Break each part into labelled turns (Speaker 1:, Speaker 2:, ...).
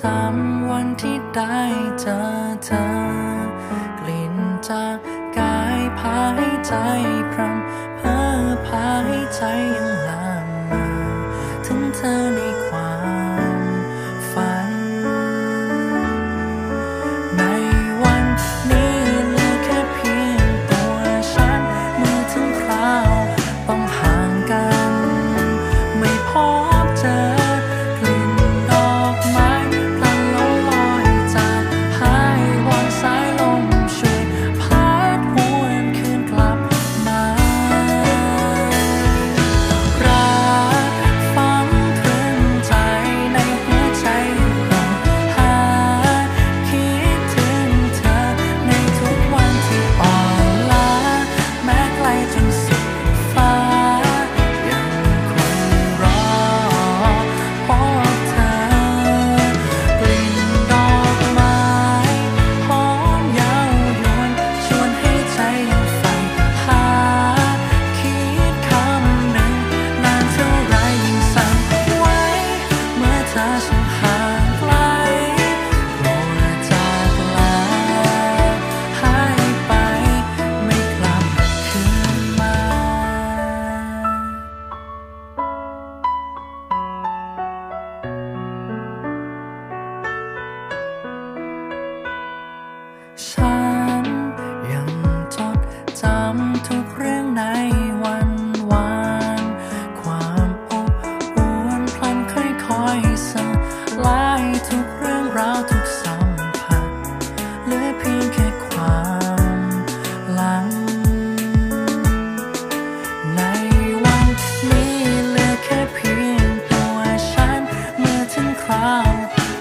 Speaker 1: จำวันที่ได้เจอเธอ กลิ่นจากกายพายใจพรำเพ้อพายใจยังลา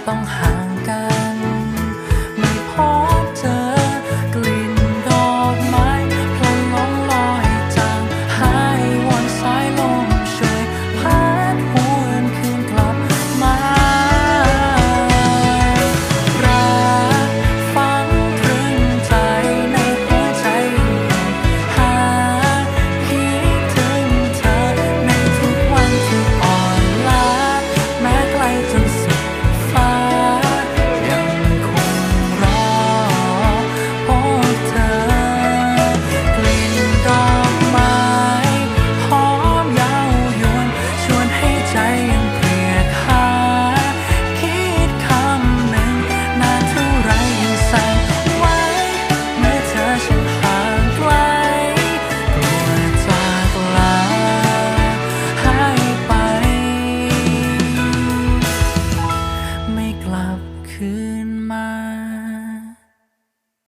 Speaker 1: ต้องห่างกัน